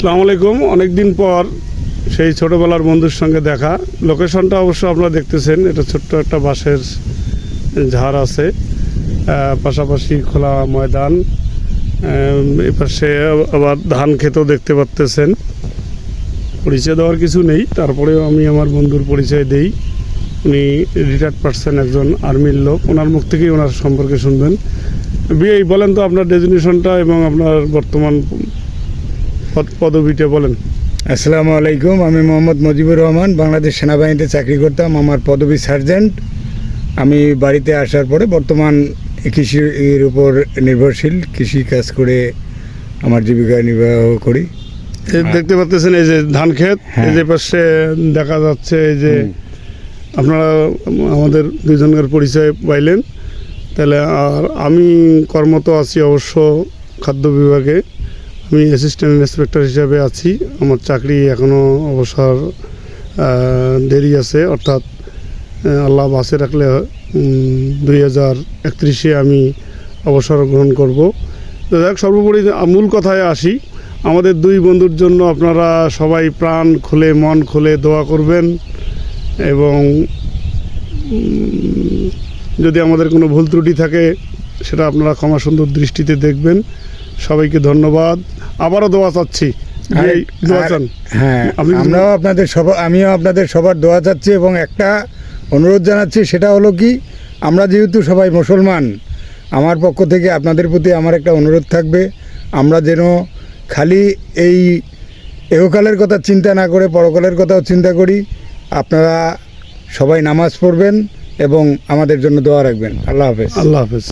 আসসালামু আলাইকুম। অনেকদিন পর সেই ছোটবেলার বন্ধুর সঙ্গে দেখা। লোকেশনটা অবশ্য আপনারা দেখতেছেন, এটা ছোট্ট একটা বাঁশের ঝাড় আছে। পাশাপাশি খোলা ময়দান। এপাশে আবার ধান ক্ষেতও দেখতে পারতেছেন। পরিচয় দেওয়ার কিছু নেই, তারপরেও আমি আমার বন্ধুর পরিচয় দেই। উনি রিটায়ার্ড পার্সন একজন আর্মির লোক। ওনার মুখ থেকেই ওনার সম্পর্কে শুনবেন। বিয়ে বলেন তো আপনার ডেজিনেশনটা এবং আপনার বর্তমান পদবিটা বলেন। আসসালামু আলাইকুম আমি মোহাম্মদ মুজিবুর রহমান বাংলাদেশ সেনাবাহিনীতে চাকরি করতাম আমার পদবী সার্জেন্ট। আমি বাড়িতে আসার পরে বর্তমান কৃষির উপর নির্ভরশীল কৃষি কাজ করে আমার জীবিকা নির্বাহ করি। দেখতে পাচ্ছেন এই যে ধান ক্ষেত হ্যাঁ। এই যে পাশে দেখা যাচ্ছে এই যে আপনারা আমাদের দুজনের পরিচয় পাইলেন। তাহলে আর আমি কর্মত আছি অবশ্য খাদ্য বিভাগে। আমি অ্যাসিস্ট্যান্ট ইন্সপেক্টর হিসাবে আছি। আমার চাকরি এখনও অবসর দেরি আছে। অর্থাৎ আল্লাহ বাসে রাখলে দুই হাজার একত্রিশে আমি অবসর গ্রহণ করব। তো দেখ সর্বোপরি মূল কথায় আসি। আমাদের দুই বন্ধুর জন্য আপনারা সবাই প্রাণ খুলে, মন খুলে দোয়া করবেন এবং যদি আমাদের কোনো ভুল ত্রুটি থাকে সেটা আপনারা ক্ষমা সুন্দর দৃষ্টিতে দেখবেন। সবাইকে ধন্যবাদ। আবারও দোয়া চাচ্ছি। হ্যাঁ আমরাও আপনাদের সবার আমিও আপনাদের সবার দোয়া চাচ্ছি এবং একটা অনুরোধ জানাচ্ছি সেটা হলো কি আমরা যেহেতু সবাই মুসলমান আমার পক্ষ থেকে আপনাদের প্রতি আমার একটা অনুরোধ থাকবে আমরা যেন খালি এই এহকালের কথা চিন্তা না করে পরকালের কথাও চিন্তা করি। আপনারা সবাই নামাজ পড়বেন এবং আমাদের জন্য দোয়া রাখবেন। আল্লাহ হাফেজ। আল্লাহ হাফেজ।